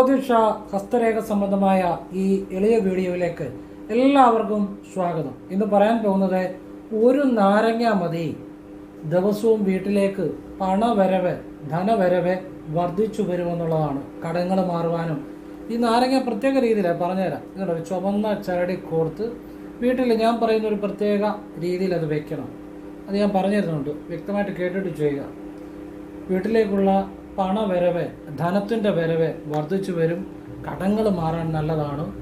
ജ്യോതിഷ ഹസ്തരേഖ സംബന്ധമായ ഈ എളിയ വീഡിയോയിലേക്ക് എല്ലാവർക്കും സ്വാഗതം. ഇന്ന് പറയാൻ പോകുന്നത് ഒരു നാരങ്ങ മതി. ദിവസവും വീട്ടിലേക്ക് പണവരവ് ധനവരവ് വർദ്ധിച്ചു വരുമെന്നുള്ളതാണ് കടങ്ങൾ മാറുവാനും. ഈ നാരങ്ങ പ്രത്യേക രീതിയിലാണ് പറഞ്ഞുതരാം. ഇതുണ്ട്? ഒരു ചുവന്ന ചരടി കോർത്ത് വീട്ടിൽ ഞാൻ പറയുന്ന ഒരു പ്രത്യേക രീതിയിൽ അത് വെക്കണം. അത് ഞാൻ പറഞ്ഞു തരുന്നുണ്ട് വ്യക്തമായിട്ട് കേട്ടിട്ട് ചെയ്യുക. വീട്ടിലേക്കുള്ള പണവരവ് ധനത്തിന്റെ വരവ് വർദ്ധിച്ചു വരും. കടങ്ങൾ മാറാൻ നല്ലതാണ്.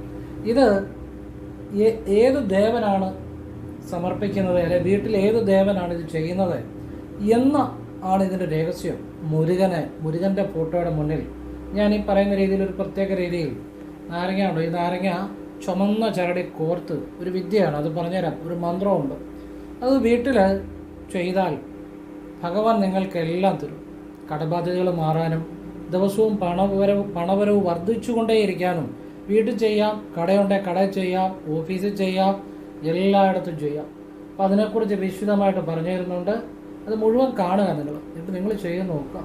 ഇത് ഏത് ദേവനാണ് സമർപ്പിക്കുന്നത്? അല്ലെ വീട്ടിൽ ഏത് ദേവനാണ് ഇത് ചെയ്യുന്നത്? എന്ന ആണ് ഇതിന്റെ രഹസ്യം. മുരുകനെ മുരുകന്റെ ഫോട്ടോയുടെ മുന്നിൽ. ഞാൻ ഈ പറയുന്ന രീതിയിൽ ഒരു പ്രത്യേക രീതിയിൽ നാരങ്ങ ഉണ്ട്? ഈ നാരങ്ങ ചുമന്ന ചരടി കോർത്ത് ഒരു വിദ്യയാണ്. അത് പറഞ്ഞുതരാം. ഒരു മന്ത്രമുണ്ട്. അത് വീട്ടിൽ ചെയ്താൽ ഭഗവാൻ നിങ്ങൾക്കെല്ലാം തരും. കടബാധ്യതകൾ മാറാനും ദിവസവും പണവരവ് പണവരവ് വർദ്ധിച്ചുകൊണ്ടേയിരിക്കാനും വീട്ടിൽ ചെയ്യാം കടയുണ്ടെങ്കിൽ കട ചെയ്യാം ഓഫീസിൽ ചെയ്യാം എല്ലായിടത്തും ചെയ്യാം. അപ്പം അതിനെക്കുറിച്ച് വിശദമായിട്ട് പറഞ്ഞു തരുന്നുണ്ട് അത് മുഴുവൻ കാണുക നിങ്ങൾ. എന്നിട്ട് നിങ്ങൾ ചെയ്ത് നോക്കുക.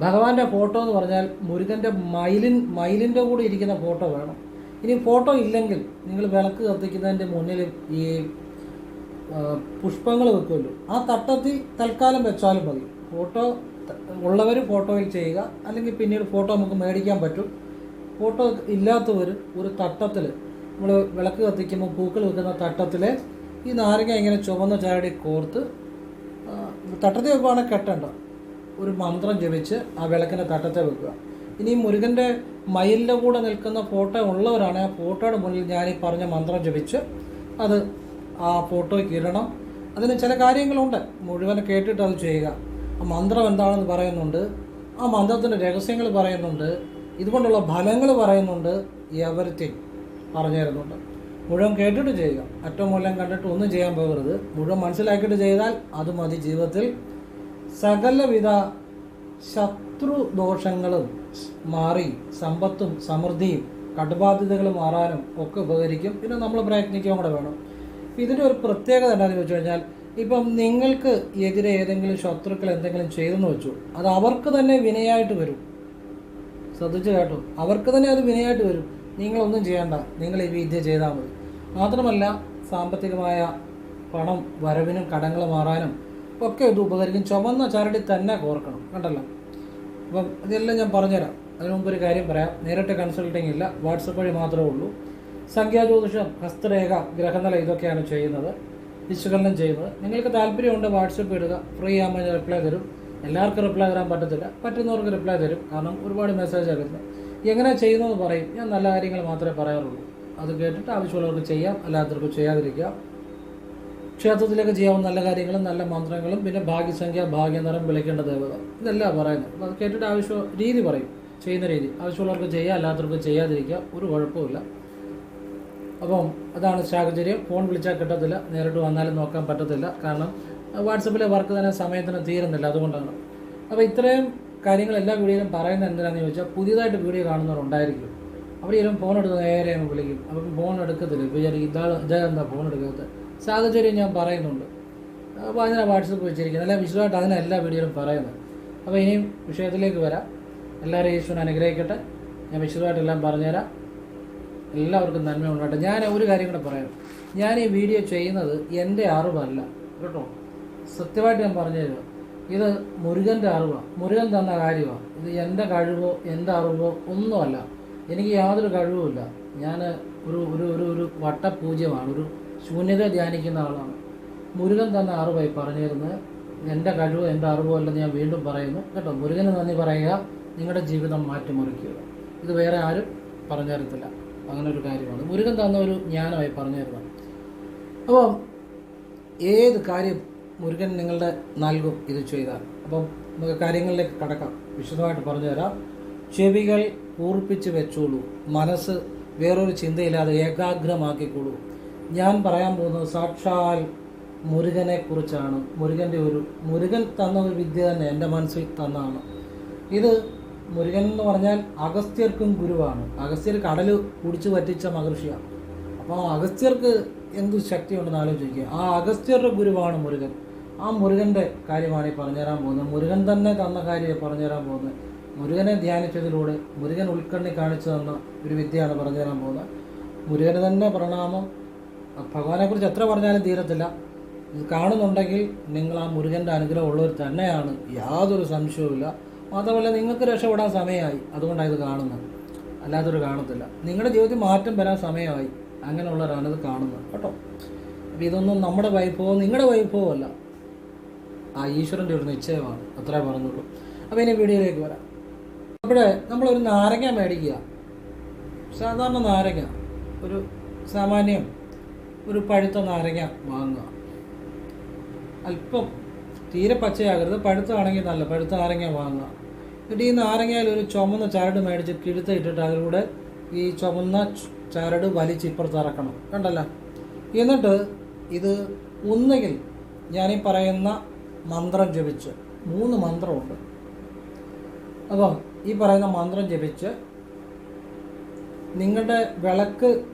ഭഗവാന്റെ ഫോട്ടോ എന്ന് പറഞ്ഞാൽ മുരുകന്റെ മയിലിൻ മയിലിന്റെ കൂടെ ഇരിക്കുന്ന ഫോട്ടോ വേണം. ഇനി ഫോട്ടോ ഇല്ലെങ്കിൽ നിങ്ങൾ വിളക്ക് കത്തിക്കുന്നതിന്റെ മുന്നിൽ ഈ പുഷ്പങ്ങൾ വെക്കുമല്ലോ. ആ തട്ടത്തിൽ തൽക്കാലം വെച്ചാലും മതി. ഫോട്ടോ ഉള്ളവർ ഫോട്ടോയിൽ ചെയ്യുക അല്ലെങ്കിൽ പിന്നീട് ഫോട്ടോ നമുക്ക് മേടിക്കാൻ പറ്റും. ഫോട്ടോ ഇല്ലാത്തവർ ഒരു തട്ടത്തിൽ നമ്മൾ വിളക്ക് കത്തിക്കുമ്പോൾ പൂക്കൾ വെക്കുന്ന തട്ടത്തിൽ ഈ നാരങ്ങ ഇങ്ങനെ ചുവന്ന ചാടി കോർത്ത് തട്ടത്തിൽ വെക്കുവാണെങ്കിൽ കെട്ടേണ്ട. ഒരു മന്ത്രം ജപിച്ച് ആ വിളക്കിന്റെ തട്ടത്തെ വെക്കുക. ഇനി മുരുകന്റെ മയിലിന്റെ കൂടെ നിൽക്കുന്ന ഫോട്ടോ ഉള്ളവരാണ് ആ ഫോട്ടോയുടെ മുന്നിൽ ഞാൻ ഈ പറഞ്ഞ മന്ത്രം ജപിച്ച് അത് ആ ഫോട്ടോയ്ക്ക് ഇടണം. അതിന് ചില കാര്യങ്ങളുണ്ട്. മുഴുവൻ കേട്ടിട്ട് അത് ചെയ്യുക. ആ മന്ത്രം എന്താണെന്ന് പറയുന്നുണ്ട് ആ മന്ത്രത്തിന്റെ രഹസ്യങ്ങൾ പറയുന്നുണ്ട് ഇതുകൊണ്ടുള്ള ഫലങ്ങൾ പറയുന്നുണ്ട് എവരിത്തിങ് പറഞ്ഞു തരുന്നുണ്ട് മുഴുവൻ കേട്ടിട്ട് ചെയ്യുക. അറ്റവും മൂലം കണ്ടിട്ട് ഒന്നും ചെയ്യാൻ പോകരുത്. മുഴുവൻ മനസ്സിലാക്കിയിട്ട് ചെയ്താൽ അത് മതി ജീവിതത്തിൽ. സകലവിധ ശത്രു ദോഷങ്ങളും മാറി സമ്പത്തും സമൃദ്ധിയും കടുബാധ്യതകൾ മാറാനും ഒക്കെ ഉപകരിക്കും. പിന്നെ നമ്മൾ പ്രയത്നിക്കുകയും കൂടെ വേണം. ഇതിന്റെ ഒരു പ്രത്യേകത എന്താണെന്ന് വെച്ച് കഴിഞ്ഞാൽ ഇപ്പം നിങ്ങൾക്ക് എതിരെ ഏതെങ്കിലും ശത്രുക്കൾ എന്തെങ്കിലും ചെയ്തെന്ന് വെച്ചു അത് അവർക്ക് തന്നെ വിനയായിട്ട് വരും. ശ്രദ്ധിച്ചു കേട്ടോ അവർക്ക് തന്നെ അത് വിനയായിട്ട് വരും. നിങ്ങളൊന്നും ചെയ്യേണ്ട നിങ്ങൾ ഈ വിദ്യ ചെയ്താൽ മതി. മാത്രമല്ല സാമ്പത്തികമായ പണം വരവിനും കടങ്ങൾ മാറാനും ഒക്കെ ഇത് ഉപകരിക്കും. ചുമന്ന ചരടി തന്നെ കോർക്കണം കണ്ടല്ലോ? അപ്പം ഇതെല്ലാം ഞാൻ പറഞ്ഞുതരാം. അതിനു മുമ്പ് ഒരു കാര്യം പറയാം. നേരിട്ട് കൺസൾട്ടിങ് ഇല്ല. വാട്സപ്പ് വഴി മാത്രമേ ഉള്ളൂ. സംഖ്യാജ്യോതിഷം ഹസ്തരേഖ ഗ്രഹനില ഇതൊക്കെയാണ് ചെയ്യുന്നത്. വിശകലനം ചെയ്യുന്നത്. നിങ്ങൾക്ക് താല്പര്യമുണ്ട് വാട്സപ്പ് ഇടുക ഫ്രീ ആകുമ്പോൾ ഞാൻ റിപ്ലൈ തരും. എല്ലാവർക്കും റിപ്ലൈ തരാൻ പറ്റത്തില്ല. പറ്റുന്നവർക്ക് റിപ്ലൈ തരും. കാരണം ഒരുപാട് മെസ്സേജ് വരുന്നത് എങ്ങനെ ചെയ്യുന്നതെന്ന് പറയും. ഞാൻ നല്ല കാര്യങ്ങൾ മാത്രമേ പറയാറുള്ളൂ. അത് കേട്ടിട്ട് ആവശ്യമുള്ളവർക്ക് ചെയ്യാം. അല്ലാത്തവർക്ക് ചെയ്യാതിരിക്കാം ക്ഷേത്രത്തിലേക്ക് ചെയ്യാവുന്ന നല്ല കാര്യങ്ങളും നല്ല മന്ത്രങ്ങളും പിന്നെ ഭാഗ്യസംഖ്യ ഭാഗ്യനിറം വിളിക്കേണ്ട ദേവത. ഇതെല്ലാം പറയുന്നത്. അപ്പോൾ അത് കേട്ടിട്ട് ആവശ്യം രീതി പറയും. ചെയ്യുന്ന രീതി. ആവശ്യമുള്ളവർക്ക് ചെയ്യാം അല്ലാത്തവർക്ക് ചെയ്യാതിരിക്കുക. ഒരു കുഴപ്പമില്ല അപ്പം അതാണ് സാഹചര്യം. ഫോൺ വിളിച്ചാൽ കിട്ടത്തില്ല. നേരിട്ട് വന്നാലും നോക്കാൻ പറ്റത്തില്ല. കാരണം വാട്സപ്പിലെ വർക്ക് തന്നെ സമയത്തിന് തീരുന്നില്ല. അതുകൊണ്ടാണ്. അപ്പോൾ ഇത്രയും കാര്യങ്ങൾ എല്ലാ വീഡിയോയിലും പറയുന്നത് എന്തിനാണെന്ന് ചോദിച്ചാൽ പുതിയതായിട്ട് വീഡിയോ കാണുന്നവരുണ്ടായിരിക്കും. അവർ ചിലപ്പോൾ ഫോൺ എടുത്ത് നേരെ വിളിക്കും. അപ്പം ഫോൺ എടുക്കത്തില്ല. വിചാരിക്കും ഇതാ ഇതാ എന്താ ഫോൺ എടുക്കാത്തത് സാഹചര്യം ഞാൻ പറയുന്നുണ്ട്. അപ്പോൾ അതിനെ വാട്സപ്പ് വെച്ചിരിക്കുന്നത്. എല്ലാം വിശദമായിട്ട് അതിനെ എല്ലാ വീഡിയോയിലും പറയുന്നത്. അപ്പോൾ ഇനിയും വിഷയത്തിലേക്ക് വരാം. എല്ലാവരെയും ഈശ്വരൻ അനുഗ്രഹിക്കട്ടെ. ഞാൻ വിശദമായിട്ടെല്ലാം പറഞ്ഞുതരാം. എല്ലാവർക്കും നന്മ ഉണ്ടാകട്ടെ ഞാൻ ഒരു കാര്യം കൂടെ പറയാം. ഞാൻ ഈ വീഡിയോ ചെയ്യുന്നത് എന്റെ അറിവല്ല. കേട്ടോ? സത്യമായിട്ട് ഞാൻ പറഞ്ഞു തരുക ഇത് മുരുകന്റെ അറിവാണ് മുരുകൻ തന്ന കാര്യമാണ് ഇത് എന്റെ കഴിവോ എന്റെ അറിവോ ഒന്നുമല്ല. എനിക്ക് യാതൊരു കഴിവുമില്ല. ഞാൻ ഒരു ഒരു ഒരു ഒരു വട്ടപൂജ്യമാണ്. ഒരു ശൂന്യത ധ്യാനിക്കുന്ന ആളാണ്. മുരുകൻ തന്ന അറിവായി പറഞ്ഞു തരുന്നത് എന്റെ കഴിവോ എന്റെ അറിവോ അല്ലെന്ന് ഞാൻ വീണ്ടും പറയുന്നു. കേട്ടോ? മുരുകന് നന്ദി പറയുക. നിങ്ങളുടെ ജീവിതം മാറ്റിമറിക്കുക. ഇത് വേറെ ആരും പറഞ്ഞു തരത്തില്ല അങ്ങനെ ഒരു കാര്യമാണ്. മുരുകൻ തന്ന ഒരു ജ്ഞാനമായി പറഞ്ഞു തരുന്നത് അപ്പോൾ ഏത് കാര്യം മുരുകൻ നിങ്ങളുടെ നൽകും ഇത് ചെയ്താൽ? അപ്പം നമുക്ക് കാര്യങ്ങളിലേക്ക് കടക്കാം. വിശദമായിട്ട് പറഞ്ഞു തരാം. ചെവികൾ കൂർപ്പിച്ച് വെച്ചോളൂ. മനസ്സ് വേറൊരു ചിന്തയില്ലാതെ ഏകാഗ്രമാക്കിക്കോളൂ ഞാൻ പറയാൻ പോകുന്നത് സാക്ഷാൽ മുരുകനെ കുറിച്ചാണ്. മുരുകന്റെ ഒരു മുരുകൻ തന്ന ഒരു വിദ്യ തന്നെ എന്റെ മനസ്സിൽ തന്നാണ്. ഇത് മുരുകൻ എന്ന് പറഞ്ഞാൽ അഗസ്ത്യർക്കും ഗുരുവാണ്. അഗസ്ത്യർ കടൽ കുടിച്ചു പറ്റിച്ച മഹർഷിയാണ് അപ്പോൾ അഗസ്ത്യർക്ക് എന്ത് ശക്തിയുണ്ടെന്ന് ആലോചിക്കുക. ആ അഗസ്ത്യരുടെ ഗുരുവാണ് മുരുകൻ. ആ മുരുകന്റെ കാര്യമാണ് ഈ പറഞ്ഞുതരാൻ പോകുന്നത്. മുരുകൻ തന്നെ തന്ന കാര്യം പറഞ്ഞുതരാൻ പോകുന്നത്. മുരുകനെ ധ്യാനിച്ചതിലൂടെ മുരുകൻ ഉൾക്കണ്ണി കാണിച്ചു തന്ന ഒരു വിദ്യയാണ് പറഞ്ഞു തരാൻ പോകുന്നത്. മുരുകന് തന്നെ പ്രണാമം. ഭഗവാനെക്കുറിച്ച് എത്ര പറഞ്ഞാലും തീരത്തില്ല. ഇത് കാണുന്നുണ്ടെങ്കിൽ നിങ്ങൾ ആ മുരുകന്റെ അനുഗ്രഹം ഉള്ളവർ തന്നെയാണ്. യാതൊരു സംശയവുമില്ല. മാത്രമല്ല നിങ്ങൾക്ക് രക്ഷപ്പെടാൻ സമയമായി. അതുകൊണ്ടാണ് ഇത് കാണുന്നത്. അല്ലാതൊരു കാണത്തില്ല. നിങ്ങളുടെ ജീവിതത്തിൽ മാറ്റം വരാൻ സമയമായി. അങ്ങനെയുള്ളവരാണ് ഇത് കാണുന്നത്. കേട്ടോ? അപ്പോൾ ഇതൊന്നും നമ്മുടെ വൈഭവം നിങ്ങളുടെ വൈഭവം അല്ല. ആ ഈശ്വരന്റെ ഒരു നിശ്ചയമാണ്. അത്രേ പറഞ്ഞുള്ളൂ. അപ്പോൾ ഇനി വീഡിയോയിലേക്ക് വരാം. അവിടെ നമ്മളൊരു നാരങ്ങ മേടിക്കുക. സാധാരണ നാരങ്ങ. ഒരു സാമാന്യം ഒരു പഴുത്ത നാരങ്ങ വാങ്ങുക. അല്പം തീരെ പച്ചയാകരുത്. പഴുത്താണെങ്കിൽ നല്ല പഴുത്ത നാരങ്ങ വാങ്ങുക. എന്നിട്ട് ഈ നാരങ്ങയിൽ ഒരു ചുമന്ന ചരട് മേടിച്ച് കിഴുത്ത ഇട്ടിട്ട് അതിലൂടെ ഈ ചുമന്ന ചരട് വലിച്ച് ഇപ്പുറത്ത് ഇറക്കണം. കണ്ടല്ലോ? എന്നിട്ട് ഇത് ഒന്നുകിൽ ഞാനീ പറയുന്ന മന്ത്രം ജപിച്ച് മൂന്ന് മന്ത്രമുണ്ട്. അപ്പം ഈ പറയുന്ന മന്ത്രം ജപിച്ച് നിങ്ങളുടെ വിളക്ക്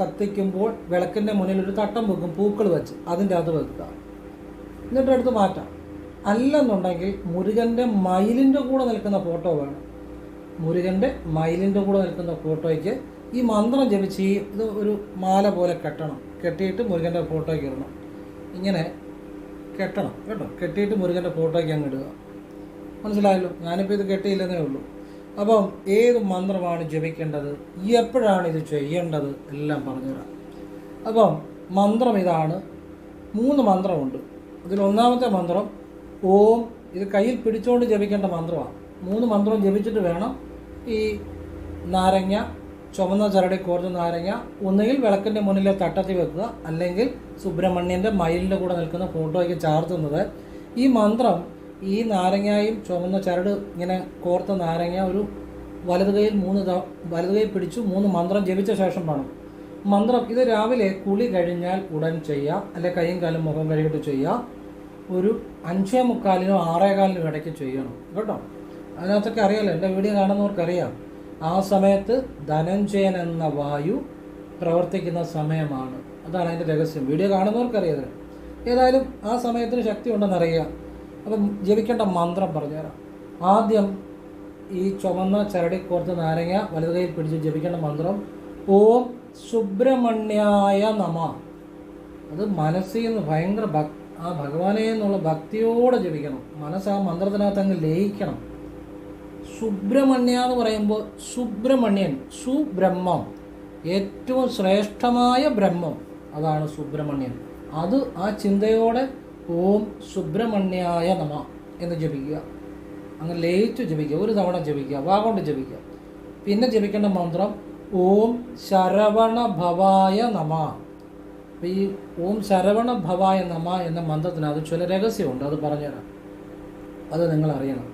കത്തിക്കുമ്പോൾ വിളക്കിന്റെ മുന്നിൽ ഒരു തട്ടം വെക്കും പൂക്കൾ വെച്ച് അതിന്റെ അത് വെക്കുക. എന്നിട്ട് എടുത്ത് മാറ്റാം. അല്ലെന്നുണ്ടെങ്കിൽ മുരുകന്റെ മയിലിന്റെ കൂടെ നിൽക്കുന്ന ഫോട്ടോ വേണം. മുരുകന്റെ മയിലിന്റെ കൂടെ നിൽക്കുന്ന ഫോട്ടോയ്ക്ക് ഈ മന്ത്രം ജപിച്ച് ഈ ഇത് ഒരു മാല പോലെ കെട്ടണം. കെട്ടിയിട്ട് മുരുകന്റെ ഫോട്ടോയ്ക്ക് ഇടണം. ഇങ്ങനെ കെട്ടണം കേട്ടോ. കെട്ടിയിട്ട് മുരുകന്റെ ഫോട്ടോയ്ക്ക് അങ്ങ് ഇടുക. മനസ്സിലായല്ലോ? ഞാനിപ്പോൾ ഇത് കെട്ടിയില്ലെന്നേ ഉള്ളൂ. അപ്പം ഏത് മന്ത്രമാണ് ജപിക്കേണ്ടത്? എപ്പോഴാണ് ഇത് ചെയ്യേണ്ടത്? എല്ലാം പറഞ്ഞുതരാം. അപ്പം മന്ത്രം ഇതാണ്. മൂന്ന് മന്ത്രമുണ്ട്. ഇതിൽ ഒന്നാമത്തെ മന്ത്രം ഓം. ഇത് കയ്യിൽ പിടിച്ചുകൊണ്ട് ജപിക്കേണ്ട മന്ത്രമാണ് മൂന്ന് മന്ത്രം ജപിച്ചിട്ട് വേണം ഈ നാരങ്ങ ചുമന്ന ചരടി കോർത്ത നാരങ്ങ ഒന്നുകിൽ വിളക്കിന്റെ മുന്നിലെ തട്ടത്തിൽ വെക്കുക അല്ലെങ്കിൽ സുബ്രഹ്മണ്യന്റെ മയിലിന്റെ കൂടെ നിൽക്കുന്ന ഫോട്ടോയ്ക്ക് ചാർത്തുന്നത്. ഈ മന്ത്രം ഈ നാരങ്ങയും ചുമന്ന ചരട് ഇങ്ങനെ കോർത്ത നാരങ്ങ ഒരു വലത് കൈയിൽ മൂന്ന് വലത് കൈ പിടിച്ചു മൂന്ന് മന്ത്രം ജപിച്ച ശേഷം വേണം. മന്ത്രം ഇത് രാവിലെ കുളി കഴിഞ്ഞാൽ ഉടൻ ചെയ്യാം അല്ലെ കൈയും കാലും മുഖം കഴുകിയിട്ട് ചെയ്യാം. ഒരു അഞ്ചേ മുക്കാലിനോ ആറേകാലിനോ ഇടയ്ക്ക് ചെയ്യണം. കേട്ടോ? അതിനകത്തൊക്കെ അറിയാലോ എന്റെ വീഡിയോ കാണുന്നവർക്കറിയാം. ആ സമയത്ത് ധനഞ്ജയൻ എന്ന വായു പ്രവർത്തിക്കുന്ന സമയമാണ്. അതാണ് അതിന്റെ രഹസ്യം. വീഡിയോ കാണുന്നവർക്കറിയാതെ ഏതായാലും ആ സമയത്തിന് ശക്തി ഉണ്ടെന്നറിയുക അപ്പം ജപിക്കേണ്ട മന്ത്രം പറഞ്ഞുതരാം. ആദ്യം ഈ ചുമന്ന ചരടി കോർത്ത് നാരങ്ങ വലത് കൈയിൽ പിടിച്ച് ജപിക്കേണ്ട മന്ത്രം ഓം സുബ്രഹ്മണ്യായ നമ. അത് മനസ്സിൽ നിന്ന് ഭയങ്കര ഭക് ആ ഭഗവാനെ എന്നുള്ള ഭക്തിയോടെ ജപിക്കണം. മനസ്സ് ആ മന്ത്രത്തിനകത്ത് അങ്ങ് ലയിക്കണം. സുബ്രഹ്മണ്യ എന്ന് പറയുമ്പോൾ സുബ്രഹ്മണ്യൻ സുബ്രഹ്മം. ഏറ്റവും ശ്രേഷ്ഠമായ ബ്രഹ്മം അതാണ് സുബ്രഹ്മണ്യൻ. അത് ആ ചിന്തയോടെ ഓം സുബ്രഹ്മണ്യായ നമ എന്ന് ജപിക്കുക. അങ്ങനെ ലയിച്ചു ജപിക്കുക. ഒരു തവണ ജപിക്കുക. വാഗോണ്ട് ജപിക്കുക. പിന്നെ ജപിക്കേണ്ട മന്ത്രം ഓം ശരവണ ഭവായ നമ. അപ്പോൾ ഈ ഓം ശരവണ ഭവായ നമ എന്ന മന്ത്രത്തിന് മന്ത്രത്തിനകത്ത് ചില രഹസ്യമുണ്ട് അത് പറഞ്ഞുതരാം. അത് നിങ്ങൾ അറിയണം.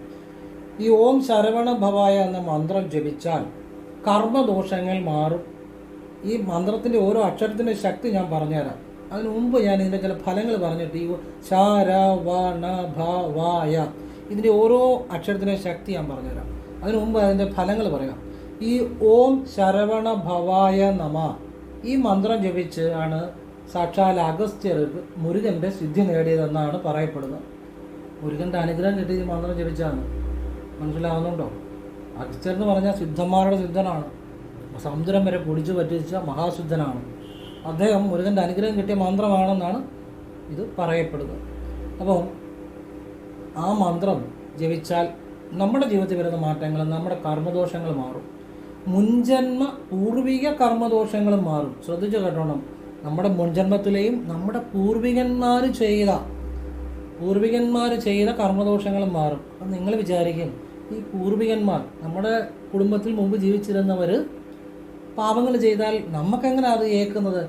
ഈ ഓം ശരവണ ഭവായ എന്ന മന്ത്രം ജപിച്ചാൽ കർമ്മദോഷങ്ങൾ മാറും. ഈ മന്ത്രത്തിന്റെ ഓരോ അക്ഷരത്തിന്റെ ശക്തി ഞാൻ പറഞ്ഞുതരാം. അതിന് മുമ്പ് ഞാൻ ഇതിന്റെ ചില ഫലങ്ങൾ പറഞ്ഞിട്ട് ഈ ശരവണ ഭവായ ഇതിന്റെ ഓരോ അക്ഷരത്തിന്റെ ശക്തി ഞാൻ പറഞ്ഞുതരാം. അതിനു മുമ്പ് അതിന്റെ ഫലങ്ങൾ പറയാം. ഈ ഓം ശരവണ ഭവായ നമ ഈ മന്ത്രം ജപിച്ച് ആണ് സാക്ഷാൽ അഗസ്ത്യർക്ക് മുരുകന്റെ സിദ്ധി നേടിയതെന്നാണ് പറയപ്പെടുന്നത്. മുരുകന്റെ അനുഗ്രഹം കിട്ടി ഈ മന്ത്രം ജപിച്ചാണ്. മനസ്സിലാവുന്നുണ്ടോ? അഗസ്ത്യർ എന്ന് പറഞ്ഞാൽ സിദ്ധന്മാരുടെ സിദ്ധനാണ്. സമുദ്രം വരെ പൊടിച്ചു പറ്റിച്ച മഹാസിദ്ധനാണ്. അദ്ദേഹം മുരുകന്റെ അനുഗ്രഹം കിട്ടിയ മന്ത്രമാണെന്നാണ് ഇത് പറയപ്പെടുന്നത്. അപ്പോൾ ആ മന്ത്രം ജപിച്ചാൽ നമ്മുടെ ജീവിതത്തിൽ വരുന്ന മാറ്റങ്ങൾ നമ്മുടെ കർമ്മദോഷങ്ങൾ മാറും. മുൻജന്മ പൂർവിക കർമ്മദോഷങ്ങളും മാറും. ശ്രദ്ധിച്ചു കേട്ടോണം. നമ്മുടെ മുൻജന്മത്തിലെയും നമ്മുടെ പൂർവികന്മാർ ചെയ്ത പൂർവികന്മാർ ചെയ്ത കർമ്മദോഷങ്ങൾ മാറും. അപ്പം നിങ്ങൾ വിചാരിക്കും. ഈ പൂർവികന്മാർ നമ്മുടെ കുടുംബത്തിൽ മുമ്പ് ജീവിച്ചിരുന്നവർ പാപങ്ങൾ ചെയ്താൽ നമുക്കെങ്ങനെ അത് ഏക്കുന്നത്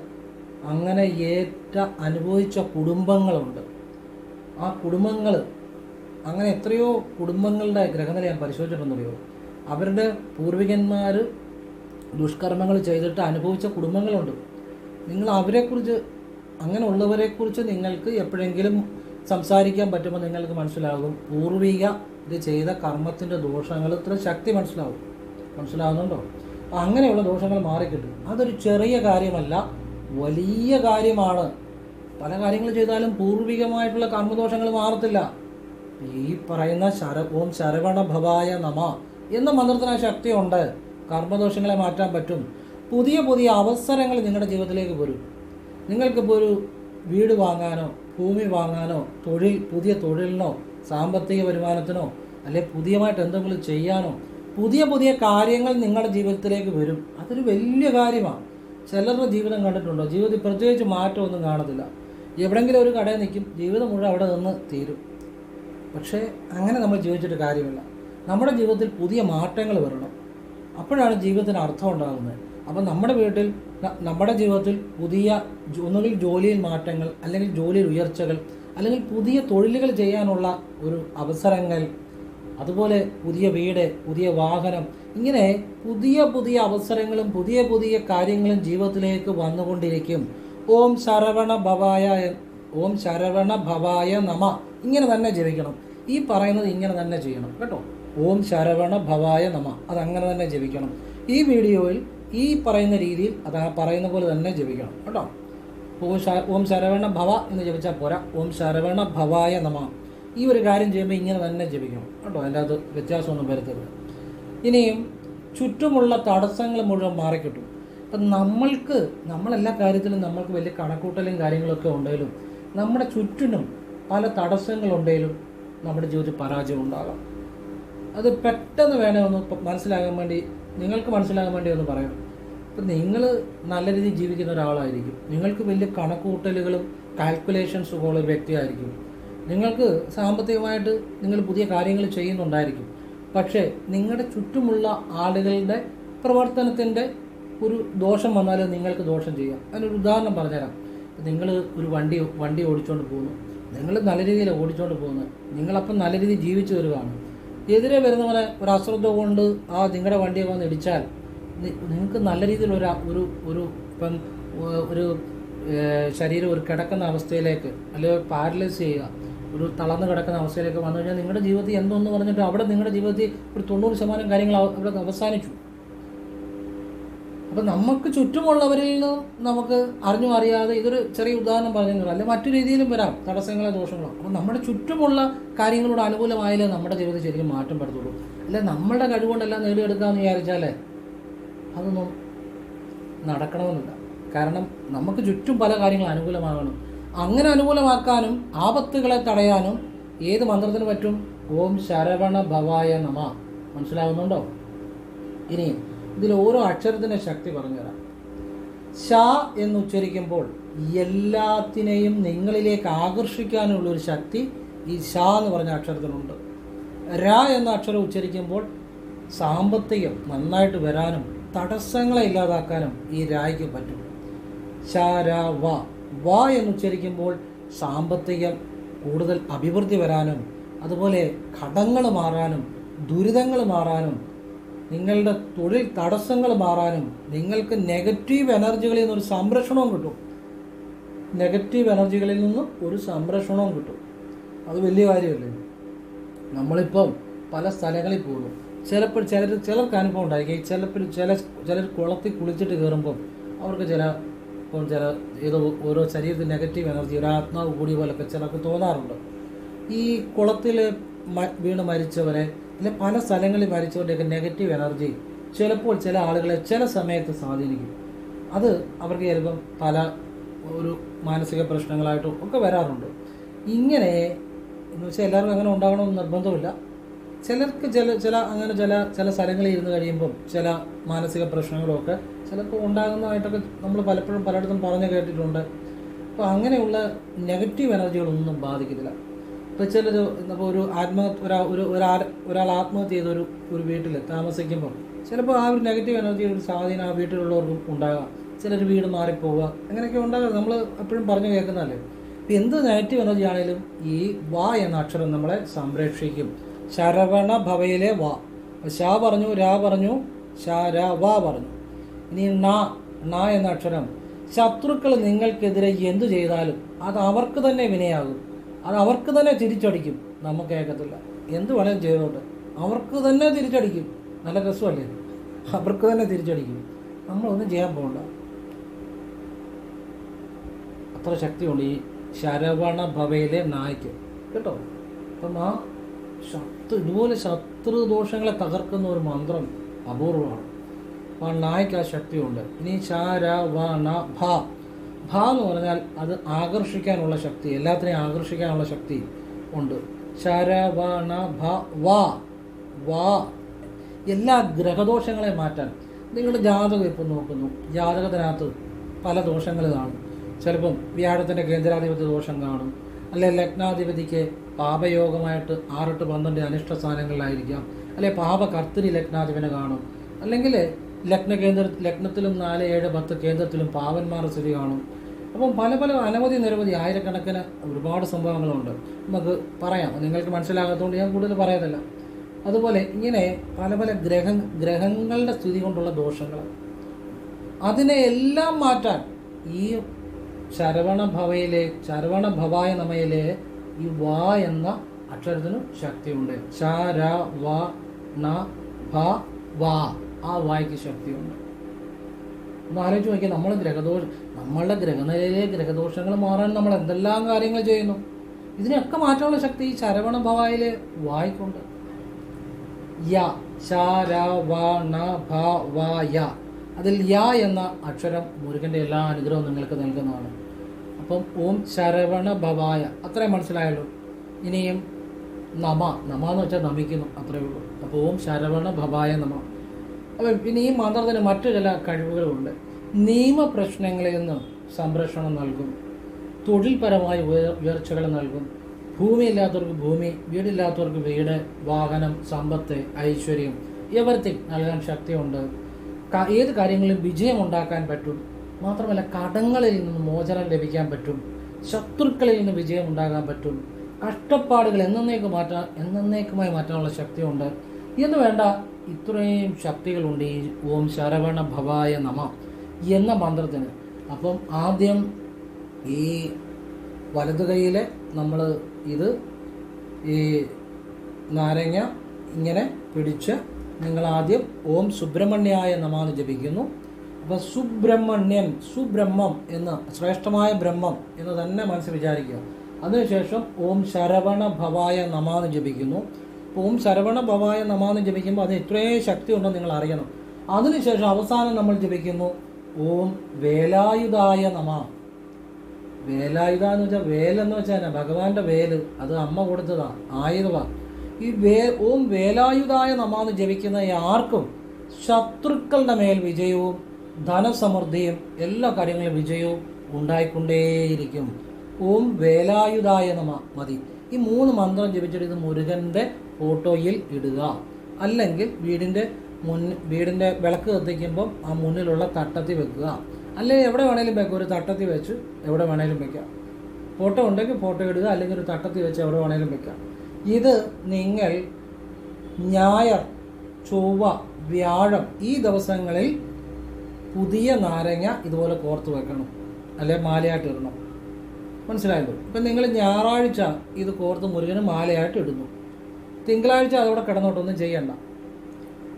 അങ്ങനെ ഏറ്റ അനുഭവിച്ച കുടുംബങ്ങളുണ്ട്. ആ കുടുംബങ്ങൾ അങ്ങനെ എത്രയോ കുടുംബങ്ങളുടെ ഗ്രഹനില ഞാൻ പരിശോധിച്ചിട്ടുണ്ടെന്നറിയോ അവരുടെ പൂർവികന്മാർ ദുഷ്കർമ്മങ്ങൾ ചെയ്തിട്ട് അനുഭവിച്ച കുടുംബങ്ങളുണ്ട്. നിങ്ങൾ അവരെക്കുറിച്ച് അങ്ങനെ ഉള്ളവരെക്കുറിച്ച് നിങ്ങൾക്ക് എപ്പോഴെങ്കിലും സംസാരിക്കാൻ പറ്റുമ്പോൾ നിങ്ങൾക്ക് മനസ്സിലാകും. പൂർവിക ഇത് ചെയ്ത കർമ്മത്തിന്റെ ദോഷങ്ങൾ ഇത്ര ശക്തി മനസ്സിലാവും. മനസ്സിലാകുന്നുണ്ടോ അങ്ങനെയുള്ള ദോഷങ്ങൾ മാറിക്കിട്ടും. അതൊരു ചെറിയ കാര്യമല്ല വലിയ കാര്യമാണ്. പല കാര്യങ്ങൾ ചെയ്താലും പൂർവികമായിട്ടുള്ള കർമ്മദോഷങ്ങൾ മാറത്തില്ല. ഈ പറയുന്ന ശര ഓം ശരവണ ഭവായ നമ എന്ന മന്ത്രത്തിന് ആ ശക്തിയുണ്ട്. കർമ്മദോഷങ്ങളെ മാറ്റാൻ പറ്റും. പുതിയ പുതിയ അവസരങ്ങൾ നിങ്ങളുടെ ജീവിതത്തിലേക്ക് വരും. നിങ്ങൾക്കിപ്പോൾ ഒരു വീട് വാങ്ങാനോ ഭൂമി വാങ്ങാനോ തൊഴിൽ പുതിയ തൊഴിലിനോ സാമ്പത്തിക വരുമാനത്തിനോ അല്ലെങ്കിൽ പുതിയമായിട്ട് എന്തെങ്കിലും ചെയ്യാനോ പുതിയ പുതിയ കാര്യങ്ങൾ നിങ്ങളുടെ ജീവിതത്തിലേക്ക് വരും. അതൊരു വലിയ കാര്യമാണ്. ചിലരുടെ ജീവിതം കണ്ടിട്ടുണ്ടോ? ജീവിതത്തിൽ പ്രത്യേകിച്ച് മാറ്റമൊന്നും കാണത്തില്ല. എവിടെങ്കിലും ഒരു കടയിൽ നിൽക്കും ജീവിതം മുഴുവൻ അവിടെ നിന്ന് തീരും. പക്ഷേ അങ്ങനെ നമ്മൾ ജീവിച്ചിട്ട് കാര്യമില്ല. നമ്മുടെ ജീവിതത്തിൽ പുതിയ മാറ്റങ്ങൾ വരണം. അപ്പോഴാണ് ജീവിതത്തിന് അർത്ഥം ഉണ്ടാകുന്നത്. അപ്പം നമ്മുടെ വീട്ടിൽ നമ്മുടെ ജീവിതത്തിൽ പുതിയ ഒന്നുകിൽ ജോലിയിൽ മാറ്റങ്ങൾ അല്ലെങ്കിൽ ജോലിയിൽ ഉയർച്ചകൾ അല്ലെങ്കിൽ പുതിയ തൊഴിലുകൾ ചെയ്യാനുള്ള ഒരു അവസരങ്ങൾ അതുപോലെ പുതിയ വീട് പുതിയ വാഹനം ഇങ്ങനെ പുതിയ പുതിയ അവസരങ്ങളും പുതിയ പുതിയ കാര്യങ്ങളും ജീവിതത്തിലേക്ക് വന്നുകൊണ്ടിരിക്കും. ഓം ശരവണ ഭവായ ഓം ശരവണ ഭവായ നമ. ഇങ്ങനെ തന്നെ ജപിക്കണം. ഈ പറയുന്നത് ഇങ്ങനെ തന്നെ ചെയ്യണം കേട്ടോ? ഓം ശരവണ ഭവായ നമ. അത് അങ്ങനെ തന്നെ ജപിക്കണം. ഈ വീഡിയോയിൽ ഈ പറയുന്ന രീതിയിൽ അത് പറയുന്ന പോലെ തന്നെ ജപിക്കണം കേട്ടോ. ഓം ഓം ശരവണ ഭവ എന്ന് ജപിച്ചാൽ പോരാ. ഓം ശരവണ ഭവായ നമ. ഈ ഒരു കാര്യം ചെയ്യുമ്പോൾ ഇങ്ങനെ തന്നെ ജപിക്കണം കേട്ടോ. അതിന്റെ അത് വ്യത്യാസമൊന്നും വരുത്തരുത് ഇനിയും ചുറ്റുമുള്ള തടസ്സങ്ങൾ മുഴുവൻ മാറിക്കിട്ടും. അപ്പം നമ്മൾക്ക് നമ്മളെല്ലാ കാര്യത്തിലും നമ്മൾക്ക് വലിയ കണക്കൂട്ടലും കാര്യങ്ങളൊക്കെ ഉണ്ടെങ്കിലും നമ്മുടെ ചുറ്റിനും പല തടസ്സങ്ങളുണ്ടെങ്കിലും നമ്മുടെ ജീവിതത്തിൽ പരാജയം ഉണ്ടാകാം. അത് പെട്ടെന്ന് വേണമെന്ന് മനസ്സിലാകാൻ വേണ്ടി നിങ്ങൾക്ക് മനസ്സിലാകാൻ വേണ്ടി ഒന്ന് പറയാം. ഇപ്പം നിങ്ങൾ നല്ല രീതിയിൽ ജീവിക്കുന്ന ഒരാളായിരിക്കും. നിങ്ങൾക്ക് വലിയ കണക്കുകൂട്ടലുകളും കാൽക്കുലേഷൻസും ഉള്ള ഒരു വ്യക്തിയായിരിക്കും. നിങ്ങൾക്ക് സാമ്പത്തികമായിട്ട് നിങ്ങൾ പുതിയ കാര്യങ്ങൾ ചെയ്യുന്നുണ്ടായിരിക്കും. പക്ഷേ നിങ്ങളുടെ ചുറ്റുമുള്ള ആളുകളുടെ പ്രവർത്തനത്തിന്റെ ഒരു ദോഷം വന്നാൽ നിങ്ങൾക്ക് ദോഷം ചെയ്യാം. അതിനൊരു ഉദാഹരണം പറഞ്ഞുതരാം. നിങ്ങൾ ഒരു വണ്ടി വണ്ടി ഓടിച്ചുകൊണ്ട് പോകുന്നു. നിങ്ങൾ നല്ല രീതിയിൽ ഓടിച്ചുകൊണ്ട് പോകുന്നത് നിങ്ങളപ്പം നല്ല രീതിയിൽ ജീവിച്ചു വരികയാണ് എതിരെ വരുന്നവരെ ഒരു അശ്രദ്ധ കൊണ്ട് ആ നിങ്ങളുടെ വണ്ടിയൊക്കെ വന്ന് ഇടിച്ചാൽ നിങ്ങൾക്ക് നല്ല രീതിയിൽ ഒരു ഒരു ഒരു ഇപ്പം ഒരു ശരീരം ഒരു കിടക്കുന്ന അവസ്ഥയിലേക്ക് അല്ലെങ്കിൽ പാരലൈസ് ചെയ്യുക. ഒരു തളർന്ന് കിടക്കുന്ന അവസ്ഥയിലേക്ക് വന്നു കഴിഞ്ഞാൽ നിങ്ങളുടെ ജീവിതത്തിൽ എന്തോന്ന് പറഞ്ഞിട്ട് അവിടെ നിങ്ങളുടെ ജീവിതത്തിൽ ഒരു തൊണ്ണൂറ് ശതമാനം കാര്യങ്ങൾ അവിടെ അവസാനിച്ചു. അപ്പം നമുക്ക് ചുറ്റുമുള്ളവരിൽ നിന്നും നമുക്ക് അറിഞ്ഞു അറിയാതെ ഇതൊരു ചെറിയ ഉദാഹരണം പറഞ്ഞു അല്ലെങ്കിൽ മറ്റു രീതിയിലും വരാം തടസ്സങ്ങളോ ദോഷങ്ങളോ. അപ്പം നമ്മുടെ ചുറ്റുമുള്ള കാര്യങ്ങളോട് അനുകൂലമായാലേ നമ്മുടെ ജീവിതത്തിൽ ശരിക്കും മാറ്റം പെടുത്തുള്ളൂ അല്ലെ നമ്മളുടെ കഴിവുകൊണ്ടെല്ലാം നേടിയെടുക്കാമെന്ന് വിചാരിച്ചാലേ അതൊന്നും നടക്കണമെന്നില്ല. കാരണം നമുക്ക് ചുറ്റും പല കാര്യങ്ങൾ അനുകൂലമാകണം. അങ്ങനെ അനുകൂലമാക്കാനും ആപത്തുകളെ തടയാനും ഏത് മന്ത്രത്തിന് പറ്റും? ഓം ശരവണ ഭവായ നമ. മനസ്സിലാകുന്നുണ്ടോ ഇനി ഇതിൽ ഓരോ അക്ഷരത്തിന്റെ ശക്തി പറഞ്ഞുതരാം. ശ എന്ന് ഉച്ചരിക്കുമ്പോൾ എല്ലാത്തിനെയും നിങ്ങളിലേക്ക് ആകർഷിക്കാനുള്ള ഒരു ശക്തി ഈ ശ എന്ന് പറഞ്ഞ അക്ഷരത്തിനുണ്ട് ര എന്ന അക്ഷരം ഉച്ചരിക്കുമ്പോൾ സാമ്പത്തികം നന്നായിട്ട് വരാനും തടസ്സങ്ങളെ ഇല്ലാതാക്കാനും ഈ രായ്ക്ക് പറ്റും. ഷ വ. വ എന്ന് ഉച്ചരിക്കുമ്പോൾ സാമ്പത്തികം കൂടുതൽ അഭിവൃദ്ധി വരാനും അതുപോലെ കടങ്ങൾ മാറാനും ദുരിതങ്ങൾ മാറാനും നിങ്ങളുടെ തൊഴിൽ തടസ്സങ്ങൾ മാറാനും നിങ്ങൾക്ക് നെഗറ്റീവ് എനർജികളിൽ നിന്നൊരു സംരക്ഷണവും കിട്ടും. നെഗറ്റീവ് എനർജികളിൽ നിന്നും ഒരു സംരക്ഷണവും കിട്ടും. അത് വലിയ കാര്യമല്ലേ? നമ്മളിപ്പം പല സ്ഥലങ്ങളിൽ പോകുന്നു. ചിലപ്പോൾ ചിലർ ചിലർക്ക് അനുഭവം ഉണ്ടായിരിക്കും. ചിലപ്പോൾ ചില ചിലർ കുളത്തിൽ കുളിച്ചിട്ട് കയറുമ്പം അവർക്ക് ചില ഇപ്പം ചില ഏതോ ഓരോ ശരീരത്തിൽ നെഗറ്റീവ് എനർജി ഒരു ആത്മാവ് കൂടിയ പോലൊക്കെ ചിലർക്ക് തോന്നാറുണ്ട്. ഈ കുളത്തിൽ വീണ് മരിച്ചവരെ അല്ലെ പല സ്ഥലങ്ങളിൽ മരിച്ചവരുടെയൊക്കെ നെഗറ്റീവ് എനർജി ചിലപ്പോൾ ചില ആളുകളെ ചില സമയത്ത് സ്വാധീനിക്കും. അത് അവർക്ക് ചിലപ്പം പല ഒരു മാനസിക പ്രശ്നങ്ങളായിട്ടും ഒക്കെ വരാറുണ്ട്. ഇങ്ങനെ എന്ന് വെച്ചാൽ എല്ലാവർക്കും അങ്ങനെ ഉണ്ടാകണമെന്ന് നിർബന്ധമില്ല. ചിലർക്ക് ചില ചില അങ്ങനെ ചില ചില സ്ഥലങ്ങളിൽ ഇരുന്ന് കഴിയുമ്പം ചില മാനസിക പ്രശ്നങ്ങളൊക്കെ ചിലപ്പോൾ ഉണ്ടാകുന്നതായിട്ടൊക്കെ നമ്മൾ പലപ്പോഴും പലയിടത്തും പറഞ്ഞു കേട്ടിട്ടുണ്ട്. അപ്പോൾ അങ്ങനെയുള്ള നെഗറ്റീവ് എനർജികളൊന്നും ബാധിക്കത്തില്ല. ഇപ്പോൾ ചിലർ ഇപ്പോൾ ഒരു ആത്മഹത്യ ഒരാ ഒരു ഒരാൾ ഒരാൾ ആത്മഹത്യ ചെയ്ത ഒരു ഒരു വീട്ടിൽ താമസിക്കുമ്പോൾ ചിലപ്പോൾ ആ ഒരു നെഗറ്റീവ് എനർജി ഒരു സ്വാധീനം ആ വീട്ടിലുള്ളവർക്കും ഉണ്ടാകാം. ചിലർ വീട് മാറിപ്പോവുക അങ്ങനെയൊക്കെ ഉണ്ടാകാം. നമ്മൾ എപ്പോഴും പറഞ്ഞു കേൾക്കുന്നതല്ലേ? ഇപ്പം എന്ത് നെഗറ്റീവ് എനർജി ആണെങ്കിലും ഈ വാ എന്ന അക്ഷരം നമ്മളെ സംരക്ഷിക്കും. ശരവണ ഭവയിലെ വാ ഷാ പറഞ്ഞു രാ പറഞ്ഞു ഷാ രാ വാ പറഞ്ഞു. ഇനി ണ ണ എന്ന അക്ഷരം. ശത്രുക്കൾ നിങ്ങൾക്കെതിരെ എന്തു ചെയ്താലും അത് അവർക്ക് തന്നെ വിനയാകും. അത് അവർക്ക് തന്നെ തിരിച്ചടിക്കും. നമുക്ക് കേൾക്കത്തില്ല. എന്ത് വേണേലും ചെയ്തോട്ടെ അവർക്ക് തന്നെ തിരിച്ചടിക്കും. നല്ല രസമല്ലേ? അവർക്ക് തന്നെ തിരിച്ചടിക്കും. നമ്മളൊന്നും ചെയ്യാൻ പോകണ്ട അത്ര ശക്തിയുണ്ട് ഈ ശരവണ ഭവയിലെ നായ്ക്ക്. കേട്ടോ? അപ്പം ആ ശത്രു ഇതുപോലെ ശത്രു ദോഷങ്ങളെ തകർക്കുന്ന ഒരു മന്ത്രം അപൂർവമാണ്. അപ്പോൾ ആ നായ്ക്ക് ആ ശക്തിയുണ്ട്. ഇനി ചാര വ ന ഭ. ഭ എന്ന് പറഞ്ഞാൽ അത് ആകർഷിക്കാനുള്ള ശക്തി എല്ലാത്തിനെയും ആകർഷിക്കാനുള്ള ശക്തി ഉണ്ട്. ചാര വ ന ഭ വ. വാ. എല്ലാ ഗ്രഹദോഷങ്ങളെ മാറ്റാൻ നിങ്ങളുടെ ജാതകം ഇപ്പം നോക്കുന്നു. ജാതകത്തിനകത്ത് പല ദോഷങ്ങൾ കാണും. ചിലപ്പം വ്യാഴത്തിന്റെ കേന്ദ്രാധിപത്യ ദോഷം കാണും. അല്ലെ ലഗ്നാധിപതിക്ക് പാപയോഗമായിട്ട് ആറിട്ട് പന്ത്രണ്ട് അനിഷ്ട സ്ഥാനങ്ങളിലായിരിക്കാം അല്ലെ പാപകർത്തിനി ലഗ്നാധിപനെ കാണും. അല്ലെങ്കിൽ ലഗ്ന കേന്ദ്ര ലഗ്നത്തിലും നാല് ഏഴ് പത്ത് കേന്ദ്രത്തിലും പാവന്മാർ സ്ഥിതി കാണും. അപ്പം പല പല അനവധി നിരവധി ആയിരക്കണക്കിന് ഒരുപാട് സംഭവങ്ങളുണ്ട്. നമുക്ക് പറയാം. നിങ്ങൾക്ക് മനസ്സിലാകാത്തതുകൊണ്ട് ഞാൻ കൂടുതൽ പറയത്തില്ല അതുപോലെ ഇങ്ങനെ പല പല ഗ്രഹ ഗ്രഹങ്ങളുടെ സ്ഥിതി കൊണ്ടുള്ള ദോഷങ്ങൾ. അതിനെ എല്ലാം മാറ്റാൻ ഈ ശരവണ ഭവയിലെ ചരവണ ഭവായ നമയിലെ ഈ വ എന്ന അക്ഷരത്തിന് ശക്തിയുണ്ട്. ച ര വ ന ഭ വ. ആ വായ്ക്ക് ശക്തിയുണ്ട്. ഒന്ന് ആലോചിച്ച് നോക്കിയാൽ നമ്മൾ ഗ്രഹദോഷ നമ്മളുടെ ഗ്രഹനിലയിലെ ഗ്രഹദോഷങ്ങൾ മാറാൻ നമ്മൾ എന്തെല്ലാം കാര്യങ്ങൾ ചെയ്യുന്നു? ഇതിനൊക്കെ മാറ്റാനുള്ള ശക്തി ഈ ശരവണ ഭവായിലെ വായ്ക്കുണ്ട്. യ ശ ര വ ണ ഭ വ യ. അതിൽ യ എന്ന അക്ഷരം മുരുകന്റെ എല്ലാ അനുഗ്രഹവും നിങ്ങൾക്ക് നൽകുന്നതാണ്. അപ്പം ഓം ശരവണ ഭവായ അത്രയും മനസ്സിലായല്ലോ ഇനിയും നമ നമ എന്ന് വെച്ചാൽ നമിക്കുന്നു അത്രയേ ഉള്ളൂ. അപ്പോൾ ഓം ശരവണ ഭവായ നമ. അപ്പം പിന്നെ ഈ മന്ത്രത്തിന് മറ്റു ചില കഴിവുകളുണ്ട്. നിയമപ്രശ്നങ്ങളിൽ നിന്ന് സംരക്ഷണം നൽകും. തൊഴിൽപരമായ ഉയർ ഉയർച്ചകൾ നൽകും. ഭൂമിയില്ലാത്തവർക്ക് ഭൂമി വീടില്ലാത്തവർക്ക് വീട് വാഹനം സമ്പത്ത് ഐശ്വര്യം എവർത്തിങ് നൽകാൻ ശക്തിയുണ്ട്. ഏത് കാര്യങ്ങളിലും വിജയം ഉണ്ടാക്കാൻ പറ്റും. മാത്രമല്ല കടങ്ങളിൽ നിന്ന് മോചനം ലഭിക്കാൻ പറ്റും. ശത്രുക്കളിൽ നിന്ന് വിജയം ഉണ്ടാകാൻ പറ്റും. കഷ്ടപ്പാടുകൾ എന്നേക്ക് മാറ്റാൻ എന്നേക്കുമായി മാറ്റാനുള്ള ശക്തിയുണ്ട്. എന്ന് വേണ്ട ഇത്രയും ശക്തികളുണ്ട് ഈ ഓം ശരവണ ഭവായ നമ എന്ന മന്ത്രത്തിന്. അപ്പം ആദ്യം ഈ വലതു കൈയിലെ നമ്മൾ ഇത് ഈ നാരങ്ങ ഇങ്ങനെ പിടിച്ച് നിങ്ങൾ ആദ്യം ഓം സുബ്രഹ്മണ്യായ നമാന്ന് ജപിക്കുന്നു. അപ്പോൾ സുബ്രഹ്മണ്യൻ സുബ്രഹ്മം എന്ന് ശ്രേഷ്ഠമായ ബ്രഹ്മം എന്ന് തന്നെ മനസ്സിൽ വിചാരിക്കുക. അതിനുശേഷം ഓം ശരവണ ഭവായ നമാന്ന് ജപിക്കുന്നു. ഓം ശരവണ ഭവായ നമാന്ന് ജപിക്കുമ്പോൾ അതിന് ഇത്രയും ശക്തി ഉണ്ടെന്ന് നിങ്ങൾ അറിയണം. അതിനുശേഷം അവസാനം നമ്മൾ ജപിക്കുന്നു ഓം വേലായുധായ നമ. വേലായുധ എന്ന് വെച്ചാൽ വേലെന്ന് വെച്ചാൽ? ഭഗവാന്റെ വേൽ. അത് അമ്മ കൊടുത്തതാണ് ആയുധ ഈ വേ ഓം വേലായുധായ നമാന്ന് ജപിക്കുന്ന ആർക്കും ശത്രുക്കളുടെ മേൽ വിജയവും ധനസമൃദ്ധിയും എല്ലാ കാര്യങ്ങളും വിജയവും ഉണ്ടായിക്കൊണ്ടേയിരിക്കും. ഓം വേലായുധായ നമ. മതി. ഈ മൂന്ന് മന്ത്രം ജപിച്ചിട്ട് ഇത് മുരുകന്റെ ഫോട്ടോയിൽ ഇടുക. അല്ലെങ്കിൽ വീടിന്റെ മുൻ വീടിന്റെ വിളക്ക് കത്തിക്കുമ്പം ആ മുന്നിലുള്ള തട്ടത്തിൽ വെക്കുക. അല്ലെങ്കിൽ എവിടെ വേണേലും വെക്കുക ഒരു തട്ടത്തിൽ വെച്ച് എവിടെ വേണേലും വെക്കാം. ഫോട്ടോ ഉണ്ടെങ്കിൽ ഫോട്ടോ ഇടുക. അല്ലെങ്കിൽ ഒരു തട്ടത്തിൽ വെച്ച് എവിടെ വേണേലും വെക്കാം. ഇത് നിങ്ങൾ ഞായർ ചൊവ്വ വ്യാഴം ഈ ദിവസങ്ങളിൽ പുതിയ നാരങ്ങ ഇതുപോലെ കോർത്ത് വെക്കണം. അല്ലെ മാലയായിട്ട് ഇടണം. മനസ്സിലായല്ലോ? ഇപ്പം നിങ്ങൾ ഞായറാഴ്ച ഇത് കോർത്ത് മുരുകന് മാലയായിട്ട് ഇടുന്നു. തിങ്കളാഴ്ച അതവിടെ കിടന്നോട്ടൊന്നും ചെയ്യണ്ട.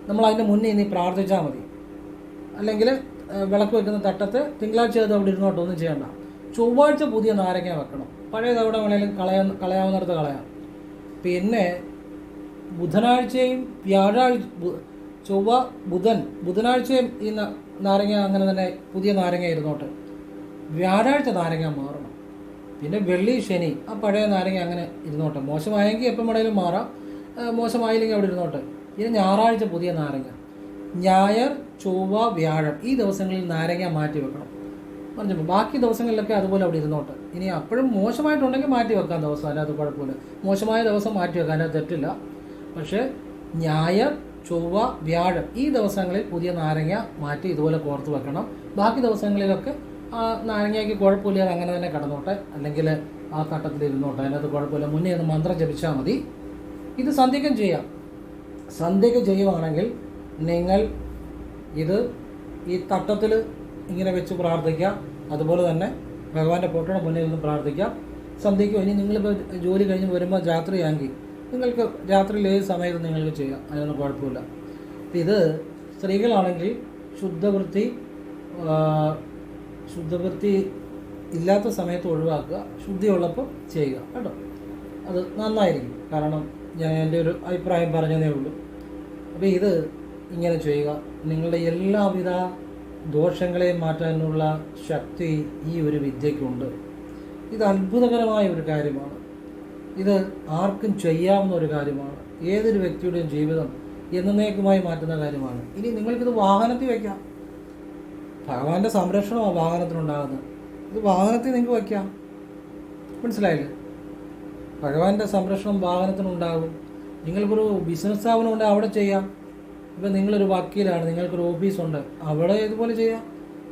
നമ്മൾ അതിന്റെ മുന്നേ ഇനി പ്രാർത്ഥിച്ചാൽ മതി. അല്ലെങ്കിൽ വിളക്ക് വെക്കുന്ന തട്ടത്ത് തിങ്കളാഴ്ച അത് അവിടെ ഇരുന്നോട്ടൊന്നും ചെയ്യണ്ട. ചൊവ്വാഴ്ച പുതിയ നാരങ്ങ വെക്കണം. പഴയത് അവിടെ വേണേലും കളയാ കളയാവുന്നിടത്ത് കളയാം. പിന്നെ ബുധനാഴ്ചയും വ്യാഴാഴ്ച ചൊവ്വ ബുധൻ ബുധനാഴ്ചയും ഈ നാരങ്ങ അങ്ങനെ തന്നെ പുതിയ നാരങ്ങ ഇരുന്നോട്ടെ. വ്യാഴാഴ്ച നാരങ്ങ മാറണം. പിന്നെ വെള്ളി ശനി ആ പഴയ നാരങ്ങ അങ്ങനെ ഇരുന്നോട്ടെ. മോശമായെങ്കിൽ എപ്പം വേണേലും മാറാം. മോശമായില്ലെങ്കിൽ അവിടെ ഇരുന്നോട്ടെ. ഇനി ഞായറാഴ്ച പുതിയ നാരങ്ങ. ഞായർ ചൊവ്വ വ്യാഴം ഈ ദിവസങ്ങളിൽ നാരങ്ങ മാറ്റി വെക്കണം. പറഞ്ഞപ്പോൾ ബാക്കി ദിവസങ്ങളിലൊക്കെ അതുപോലെ അവിടെ ഇരുന്നോട്ടെ. ഇനി അപ്പോഴും മോശമായിട്ടുണ്ടെങ്കിൽ മാറ്റി വെക്കാം ദിവസം. അതിനകത്ത് കുഴപ്പമില്ല. മോശമായ ദിവസം മാറ്റി വെക്കാൻ അതിനകത്ത് തെറ്റില്ല. പക്ഷേ ഞായർ ചൊവ്വ വ്യാഴം ഈ ദിവസങ്ങളിൽ പുതിയ നാരങ്ങ മാറ്റി ഇതുപോലെ കോർത്ത് വെക്കണം. ബാക്കി ദിവസങ്ങളിലൊക്കെ ആ നാരങ്ങയ്ക്ക് കുഴപ്പമില്ലാതെ അങ്ങനെ തന്നെ കിടന്നോട്ടെ. അല്ലെങ്കിൽ ആ തട്ടത്തിൽ ഇരുന്നോട്ടെ. അതിനകത്ത് കുഴപ്പമില്ല. മുന്നേ ഒന്ന് മന്ത്രം ജപിച്ചാൽ മതി. ഇത് സന്ധ്യയ്ക്കും ചെയ്യാം. സന്ധ്യയ്ക്ക് ചെയ്യുവാണെങ്കിൽ നിങ്ങൾ ഇത് ഈ തട്ടത്തിൽ ഇങ്ങനെ വെച്ച് പ്രാർത്ഥിക്കാം അതുപോലെ തന്നെ ഭഗവാന്റെ ഫോട്ടോയുടെ മുന്നിൽ നിന്ന് പ്രാർത്ഥിക്കാം സന്ധ്യയ്ക്ക് ഇനി നിങ്ങളിപ്പോൾ ജോലി കഴിഞ്ഞ് വരുമ്പോൾ രാത്രിയാണെങ്കിൽ നിങ്ങൾക്ക് രാത്രിയിൽ ഏത് സമയത്ത് നിങ്ങൾക്ക് ചെയ്യാം. അതിനൊന്നും കുഴപ്പമില്ല. ഇത് സ്ത്രീകളാണെങ്കിൽ ശുദ്ധവൃത്തി ശുദ്ധവൃത്തി ഇല്ലാത്ത സമയത്ത് ഒഴിവാക്കുക ശുദ്ധിയുള്ളപ്പോൾ ചെയ്യുക. കേട്ടോ? അത് നന്നായിരിക്കും. കാരണം ഞാൻ എന്റെ ഒരു അഭിപ്രായം പറഞ്ഞതേ ഉള്ളൂ. അപ്പോൾ ഇത് ഇങ്ങനെ ചെയ്യുക. നിങ്ങളുടെ എല്ലാവിധ ദോഷങ്ങളെ മാറ്റാനുള്ള ശക്തി ഈ ഒരു വിദ്യയ്ക്കുണ്ട്. ഇത് അത്ഭുതകരമായ ഒരു കാര്യമാണ്. ഇത് ആർക്കും ചെയ്യാവുന്ന ഒരു കാര്യമാണ്. ഏതൊരു വ്യക്തിയുടെയും ജീവിതം എന്നേക്കുമായി മാറ്റുന്ന കാര്യമാണ്. ഇനി നിങ്ങൾക്കിത് വാഹനത്തിൽ വയ്ക്കാം. ഭഗവാന്റെ സംരക്ഷണമാണ് വാഹനത്തിനുണ്ടാകുന്നത്. ഇത് വാഹനത്തിൽ നിങ്ങൾക്ക് വയ്ക്കാം. മനസ്സിലായില്ലേ? ഭഗവാന്റെ സംരക്ഷണം വാഹനത്തിനുണ്ടാകും. നിങ്ങൾക്കൊരു ബിസിനസ് സ്ഥാപനം ഉണ്ട് അവിടെ ചെയ്യാം. ഇപ്പം നിങ്ങളൊരു വക്കീലാണ് നിങ്ങൾക്കൊരു ഓഫീസുണ്ട് അവിടെ ഇതുപോലെ ചെയ്യാം.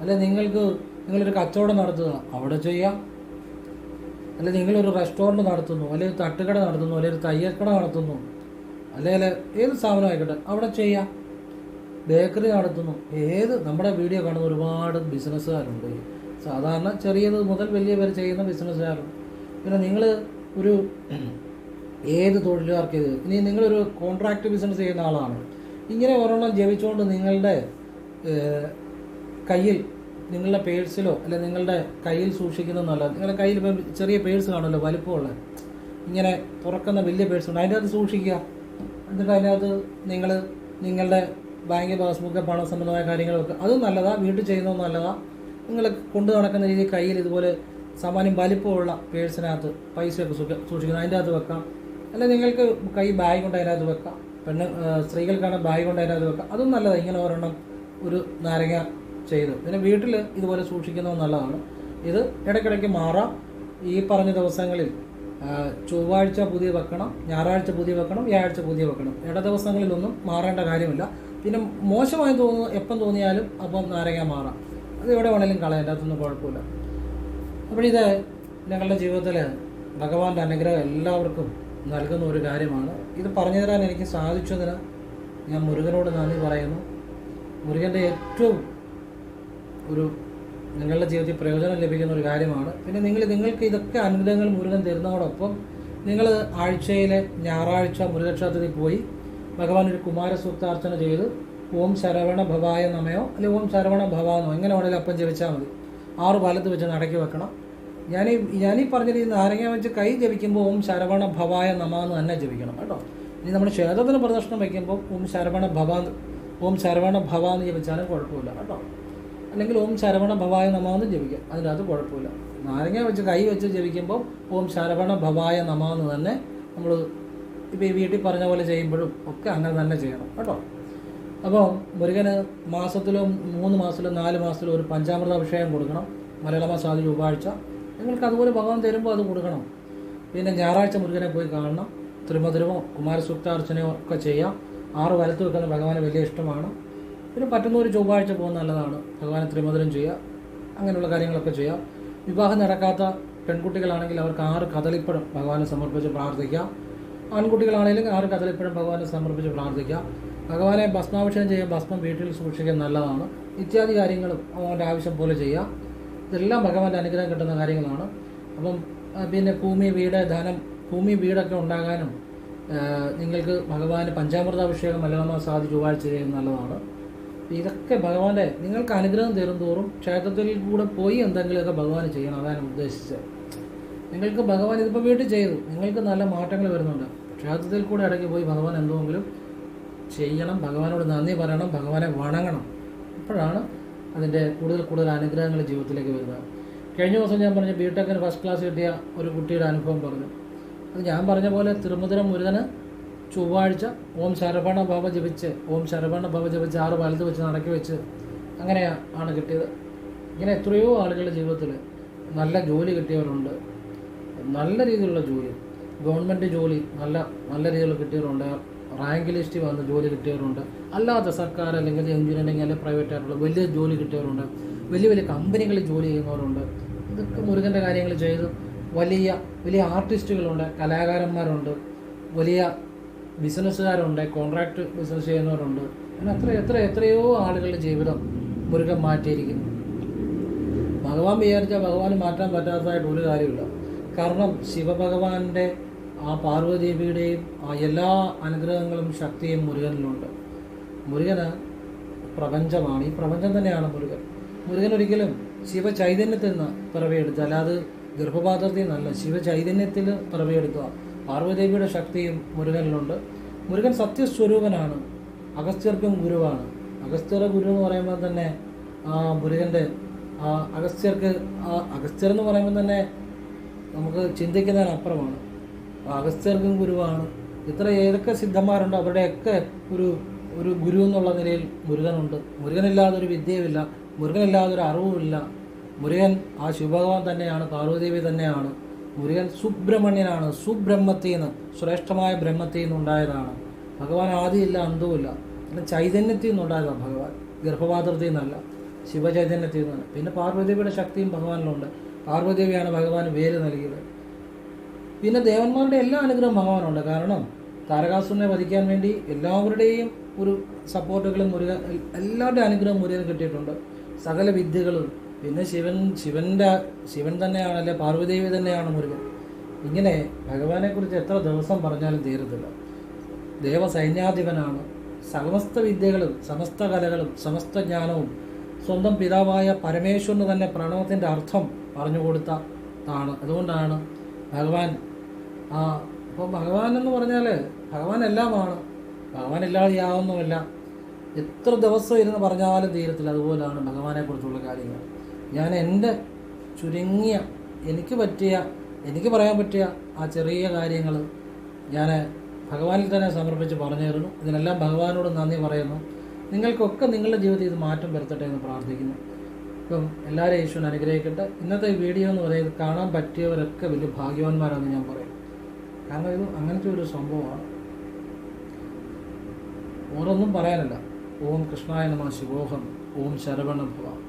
അല്ലെ നിങ്ങൾക്ക് നിങ്ങളൊരു കച്ചവടം നടത്തുക അവിടെ ചെയ്യാം. അല്ലെ നിങ്ങളൊരു റെസ്റ്റോറന്റ് നടത്തുന്നു അല്ലെങ്കിൽ തട്ടുകട നടത്തുന്നു അല്ലെങ്കിൽ ഒരു തയ്യൽക്കട നടത്തുന്നു അല്ലെങ്കിൽ ഏത് സ്ഥാപനം ആയിക്കോട്ടെ അവിടെ ചെയ്യാം. ബേക്കറി നടത്തുന്നു. ഏത് നമ്മുടെ വീഡിയോ കാണുന്ന ഒരുപാട് ബിസിനസ്സുകാരുണ്ട് സാധാരണ ചെറിയത് മുതൽ വലിയ പേര് ചെയ്യുന്ന ബിസിനസ്സുകാരുണ്ട് പിന്നെ നിങ്ങൾ ഒരു ഏത് തൊഴിലുകാർക്ക് ഇത് ഇനി നിങ്ങളൊരു കോൺട്രാക്ട് ബിസിനസ് ചെയ്യുന്ന ആളാണ്. ഇങ്ങനെ ഒരെണ്ണം ജപിച്ചുകൊണ്ട് നിങ്ങളുടെ കയ്യിൽ നിങ്ങളുടെ പേഴ്സിലോ അല്ലെ നിങ്ങളുടെ കയ്യിൽ സൂക്ഷിക്കുന്നത് നല്ലത്. നിങ്ങളുടെ കയ്യിൽ ഇപ്പം ചെറിയ പേഴ്സ് കാണുമല്ലോ വലിപ്പമുള്ള. ഇങ്ങനെ തുറക്കുന്ന വലിയ പേഴ്സ് ഉണ്ട്. അതിന്റെ അത് സൂക്ഷിക്കുക. എന്നിട്ട് അതിനകത്ത് നിങ്ങൾ നിങ്ങളുടെ ബാങ്ക് പാസ്ബുക്ക് പണം സംബന്ധമായ കാര്യങ്ങളൊക്കെ. അതും നല്ലതാണ് വീട്ടിൽ ചെയ്യുന്നത് നല്ലതാണ് നിങ്ങൾ കൊണ്ടു നടക്കുന്ന രീതിയിൽ കയ്യിൽ ഇതുപോലെ സാമാന്യം വലിപ്പമുള്ള പേഴ്സിനകത്ത് പൈസയൊക്കെ സൂക്ഷിക്കുന്നത് അതിന്റെ അകത്ത് വെക്കാം. അല്ലെങ്കിൽ നിങ്ങൾക്ക് കൈ ബാഗ് കൊണ്ട് അതിനകത്ത് വെക്കാം. പെണ്ണ് സ്ത്രീകൾക്കാണ് ബാഗ് കൊണ്ട് അതിനകത്ത് വെക്കാം. അതും നല്ലതാണ് ഇങ്ങനെ ഒരെണ്ണം ഒരു നാരങ്ങ ചെയ്ത്. പിന്നെ വീട്ടിൽ ഇതുപോലെ സൂക്ഷിക്കുന്നത് നല്ലതാണ്. ഇത് ഇടയ്ക്കിടയ്ക്ക് മാറാം. ഈ പറഞ്ഞ ദിവസങ്ങളിൽ ചൊവ്വാഴ്ച പുതിയ വെക്കണം ഞായറാഴ്ച പുതിയ വെക്കണം വ്യാഴാഴ്ച പുതിയ വെക്കണം. ഇട ദിവസങ്ങളിലൊന്നും മാറേണ്ട കാര്യമില്ല. പിന്നെ മോശമായി തോന്നുന്നു എപ്പം തോന്നിയാലും അപ്പം നാരങ്ങ മാറാം. അത് എവിടെ വേണേലും കളയാം അകത്തൊന്നും കുഴപ്പമില്ല. അപ്പോൾ ഇത് ഞങ്ങളുടെ ജീവിതത്തിൽ ഭഗവാന്റെ അനുഗ്രഹം എല്ലാവർക്കും നൽകുന്ന ഒരു കാര്യമാണ്. ഇത് പറഞ്ഞു തരാൻ എനിക്ക് സാധിച്ചതിന് ഞാൻ മുരുകനോട് നന്ദി പറയുന്നു. മുരുകന്റെ ഏറ്റവും ഒരു നിങ്ങളുടെ ജീവിതത്തിൽ പ്രയോജനം ലഭിക്കുന്ന ഒരു കാര്യമാണ്. പിന്നെ നിങ്ങൾ നിങ്ങൾക്ക് ഇതൊക്കെ അനുഗ്രഹങ്ങൾ മുരുകൻ തരുന്നതോടൊപ്പം നിങ്ങൾ ആഴ്ചയിലെ ഞായറാഴ്ച മുരുകക്ഷേത്രത്തിൽ പോയി ഭഗവാൻ ഒരു കുമാരസൂക്താർച്ചന ചെയ്ത് ഓം ശരവണ ഭവായ നമയോ അല്ലെ ഓം ശരവണ ഭവാനോ എങ്ങനെ വേണേലും അപ്പം ജപിച്ചാൽ മതി. ആറ് പാലത്ത് വെച്ച് നടക്കി വെക്കണം. ഞാനീ ഞാനീ പറഞ്ഞ ഈ നാരങ്ങ വെച്ച് കൈ ജപിക്കുമ്പോൾ ഓം ശരവണ ഭവായ നമ എന്ന് തന്നെ ജപിക്കണം കേട്ടോ. ഇനി നമ്മൾ ക്ഷേത്രത്തിന് പ്രദർശനം വയ്ക്കുമ്പോൾ ഓം ശരവണ ഭവ ഓം ശരവണ ഭവ എന്ന് ജപിച്ചാലും കുഴപ്പമില്ല കേട്ടോ. അല്ലെങ്കിൽ ഓം ശരവണ ഭവായ നമാന്ന് ജപിക്കാം. അതിനകത്ത് കുഴപ്പമില്ല. നാരങ്ങ വെച്ച് കൈ വെച്ച് ജപിക്കുമ്പോൾ ഓം ശരവണ ഭവായ നമാന്ന് തന്നെ നമ്മൾ ഇപ്പോൾ ഈ വീട്ടിൽ പറഞ്ഞ പോലെ ചെയ്യുമ്പോഴും ഒക്കെ അങ്ങനെ തന്നെ ചെയ്യണം കേട്ടോ. അപ്പോൾ മുരുകന് മാസത്തിലോ മൂന്ന് മാസത്തിലോ നാല് മാസത്തിലോ ഒരു പഞ്ചാമൃത അഭിഷേകം കൊടുക്കണം. മലയാള മാസം ആദ്യം ചൊവ്വാഴ്ച. നിങ്ങൾക്ക് അതുപോലെ ഭഗവാൻ തരുമ്പോൾ അത് കൊടുക്കണം. പിന്നെ ഞായറാഴ്ച മുരുകനെ പോയി കാണണം. ത്രിമധുരമോ കുമാരസൂക്താർച്ചനയോ ഒക്കെ ചെയ്യാം. ആറ് വലത്ത് വെക്കുന്ന ഭഗവാന് വലിയ ഇഷ്ടമാണ്. പിന്നെ പറ്റുന്ന ഒരു ചൊവ്വാഴ്ച പോകുന്നത് നല്ലതാണ്. ഭഗവാനെ ത്രിമധുരം ചെയ്യുക അങ്ങനെയുള്ള കാര്യങ്ങളൊക്കെ ചെയ്യാം. വിവാഹം നടക്കാത്ത പെൺകുട്ടികളാണെങ്കിൽ അവർക്ക് ആറ് കദളിപ്പഴം ഭഗവാനെ സമർപ്പിച്ച് പ്രാർത്ഥിക്കാം. ആൺകുട്ടികളാണെങ്കിലും ആറ് കദളിപ്പഴം ഭഗവാനെ സമർപ്പിച്ച് പ്രാർത്ഥിക്കാം. ഭഗവാനെ ഭസ്മാഭിഷേകം ചെയ്യാൻ ഭസ്മം വീട്ടിൽ സൂക്ഷിക്കാൻ നല്ലതാണ്. ഇത്യാദി കാര്യങ്ങളും അവന്റെ ആവശ്യം പോലെ ചെയ്യാം. ഇതെല്ലാം ഭഗവാന്റെ അനുഗ്രഹം കിട്ടുന്ന കാര്യങ്ങളാണ്. അപ്പം പിന്നെ ഭൂമി വീട് ധനം ഭൂമി വീടൊക്കെ ഉണ്ടാകാനും നിങ്ങൾക്ക് ഭഗവാന് പഞ്ചാമൃതാഭിഷേകം മലയാള സാധി ചൊവ്വാഴ്ച ചെയ്യുന്നത് നല്ലതാണ്. ഇതൊക്കെ ഭഗവാന്റെ നിങ്ങൾക്ക് അനുഗ്രഹം തരും തോറും ക്ഷേത്രത്തിൽ കൂടെ പോയി എന്തെങ്കിലുമൊക്കെ ഭഗവാൻ ചെയ്യണം. അതാണ് ഉദ്ദേശിച്ചത്. നിങ്ങൾക്ക് ഭഗവാൻ ഇതിപ്പോൾ വീട്ടിൽ ചെയ്തു. നിങ്ങൾക്ക് നല്ല മാറ്റങ്ങൾ വരുന്നുണ്ട്. ക്ഷേത്രത്തിൽ കൂടെ ഇടയ്ക്ക് പോയി ഭഗവാൻ എന്തെങ്കിലും ചെയ്യണം. ഭഗവാനോട് നന്ദി പറയണം. ഭഗവാനെ വണങ്ങണം. അപ്പോഴാണ് അതിന്റെ കൂടുതൽ കൂടുതൽ അനുഗ്രഹങ്ങൾ ജീവിതത്തിലേക്ക് വരുന്നത്. കഴിഞ്ഞ ദിവസം ഞാൻ പറഞ്ഞ ബിടെക്കിന് ഫസ്റ്റ് ക്ലാസ് കിട്ടിയ ഒരു കുട്ടിയുടെ അനുഭവം പറഞ്ഞു. അത് ഞാൻ പറഞ്ഞ പോലെ തിരുമുദ്ര മുരുകന് ചൊവ്വാഴ്ച ഓം ശരവണ ഭവ ജപിച്ച് ഓം ശരവണ ഭവ ജപിച്ച് ആറ് വലത്ത് വെച്ച് നടക്കി വെച്ച് അങ്ങനെ ആണ് കിട്ടിയത്. ഇങ്ങനെ എത്രയോ ആളുകളുടെ ജീവിതത്തിൽ നല്ല ജോലി കിട്ടിയവരുണ്ട്. നല്ല രീതിയിലുള്ള ജോലി. ഗവൺമെന്റ് ജോലി നല്ല നല്ല രീതിയിൽ കിട്ടിയവരുണ്ട്. റാങ്ക് ലിസ്റ്റിൽ വന്ന് ജോലി കിട്ടിയവരുണ്ട്. അല്ലാതെ സർക്കാർ അല്ലെങ്കിൽ എഞ്ചിനീയറിംഗ് അല്ലെങ്കിൽ പ്രൈവറ്റ് ആയിട്ടുള്ള വലിയ ജോലി കിട്ടിയവരുണ്ട്. വലിയ വലിയ കമ്പനികളിൽ ജോലി ചെയ്യുന്നവരുണ്ട്. ഇതൊക്കെ മുരുകന്റെ കാര്യങ്ങൾ ചെയ്ത്. വലിയ വലിയ ആർട്ടിസ്റ്റുകളുണ്ട് കലാകാരന്മാരുണ്ട്. വലിയ ബിസിനസ്സുകാരുണ്ട് കോൺട്രാക്ട് ബിസിനസ് ചെയ്യുന്നവരുണ്ട്. അങ്ങനെ അത്ര എത്ര എത്രയോ ആളുകളുടെ ജീവിതം മുരുകൻ മാറ്റിയിരിക്കുന്നു. ഭഗവാൻ വിചാരിച്ചാൽ ഭഗവാൻ മാറ്റാൻ പറ്റാത്തതായിട്ട് ഒരു കാര്യമില്ല കാരണം ശിവഭഗവാന്റെ ആ പാർവതീവിയുടെയും ആ എല്ലാ അനുഗ്രഹങ്ങളും ശക്തിയും മുരുകനിലുണ്ട്. മുരുകന് പ്രപഞ്ചമാണ്. ഈ പ്രപഞ്ചം തന്നെയാണ് മുരുകൻ. മുരുകൻ ഒരിക്കലും ശിവ ചൈതന്യത്തിൽ നിന്ന് പിറവിയെടുത്തു അല്ലാതെ ഗർഭപാത്രത്തിൽ നിന്നല്ല ശിവ ചൈതന്യത്തിൽ പിറവിയെടുക്കുക. പാർവതീദേവിയുടെ ശക്തിയും മുരുകനിലുണ്ട്. മുരുകൻ സത്യസ്വരൂപനാണ്. അഗസ്ത്യർക്കും ഗുരുവാണ്. അഗസ്ത്യരുടെ ഗുരു എന്ന് പറയുമ്പോൾ തന്നെ ആ മുരുകന്റെ അഗസ്ത്യർക്ക് അഗസ്ത്യർ എന്ന് പറയുമ്പോൾ തന്നെ നമുക്ക് ചിന്തിക്കുന്നതിനപ്പുറമാണ് അഗസ്ത്യർക്കും ഗുരുവാണ്. ഇത്ര ഏതൊക്കെ സിദ്ധന്മാരുണ്ടോ അവരുടെയൊക്കെ ഒരു ഒരു ഗുരു എന്നുള്ള നിലയിൽ മുരുകനുണ്ട്. മുരുകനില്ലാതെ ഒരു വിദ്യയുമില്ല. മുരുകനില്ലാതെ ഒരു അറിവുമില്ല. മുരുകൻ ആ ശിവഭഗവാൻ തന്നെയാണ് പാർവതീദേവി തന്നെയാണ്. മുരുകൻ സുബ്രഹ്മണ്യനാണ്. സുബ്രഹ്മത്തിൽ നിന്ന് ശ്രേഷ്ഠമായ ബ്രഹ്മത്തിൽ നിന്നുണ്ടായതാണ് ഭഗവാൻ ആദ്യമില്ല അന്തവുമില്ല പിന്നെ ചൈതന്യത്തിൽ നിന്നുണ്ടായതാണ് ഭഗവാൻ. ഗർഭപാത്രത്തിൽ നിന്നല്ല ശിവചൈതന്യത്തിൽ നിന്നാണ് പിന്നെ പാർവതിയുടെ ശക്തിയും ഭഗവാനിലുണ്ട്. പാർവതിയാണ് ഭഗവാൻ വേര് നൽകിയത്. പിന്നെ ദേവന്മാരുടെ എല്ലാ അനുഗ്രഹം ഭഗവാനുണ്ട്. കാരണം താരകാസുരനെ വധിക്കാൻ വേണ്ടി എല്ലാവരുടെയും ഒരു സപ്പോർട്ടുകളും മുരുക എല്ലാവരുടെയും അനുഗ്രഹം മുരുകന് കിട്ടിയിട്ടുണ്ട്. സകല വിദ്യകളും പിന്നെ ശിവൻ ശിവന്റെ ശിവൻ തന്നെയാണ് അല്ലെ പാർവതീദേവി തന്നെയാണ് മുരുകൻ. ഇങ്ങനെ ഭഗവാനെക്കുറിച്ച് എത്ര ദിവസം പറഞ്ഞാലും തീരത്തില്ല. ദേവസൈന്യാധിപനാണ്. സമസ്ത വിദ്യകളും സമസ്ത കലകളും സമസ്ത ജ്ഞാനവും സ്വന്തം പിതാവായ പരമേശ്വരന് തന്നെ പ്രണവത്തിന്റെ അർത്ഥം പറഞ്ഞു കൊടുത്തതാണ്. അതുകൊണ്ടാണ് ഭഗവാൻ ആ അപ്പോൾ ഭഗവാൻ എന്ന് പറഞ്ഞാൽ ഭഗവാൻ എല്ലാമാണ്. ഭഗവാൻ ഇല്ലാതെ യാതൊന്നുമില്ല എത്ര ദിവസം ഇരുന്ന് പറഞ്ഞാലും തീരത്തില്ല. അതുപോലെയാണ് ഭഗവാനെക്കുറിച്ചുള്ള കാര്യങ്ങൾ. ഞാൻ എന്റെ ചുരുങ്ങിയ എനിക്ക് പറ്റിയ എനിക്ക് പറയാൻ പറ്റിയ ആ ചെറിയ കാര്യങ്ങൾ ഞാൻ ഭഗവാനിൽ തന്നെ സമർപ്പിച്ച് പറഞ്ഞു തരുന്നു ഇതിനെല്ലാം ഭഗവാനോട് നന്ദി പറയുന്നു. നിങ്ങൾക്കൊക്കെ നിങ്ങളുടെ ജീവിതത്തിൽ ഇത് മാറ്റം വരുത്തട്ടെ എന്ന് പ്രാർത്ഥിക്കുന്നു. ഇപ്പം എല്ലാവരും ഈശ്വരൻ അനുഗ്രഹിക്കട്ടെ. ഇന്നത്തെ വീഡിയോ എന്ന് പറയുന്നത് കാണാൻ പറ്റിയവരൊക്കെ വലിയ ഭാഗ്യവാന്മാരാണെന്ന് ഞാൻ പറയും. കാരണം ഇത് അങ്ങനത്തെ ഒരു സംഭവമാണ്. ഓരോന്നും പറയാനല്ല. ഓം കൃഷ്ണായ നമ ശിവോഹം. ഓം ശരവണ ഭവ.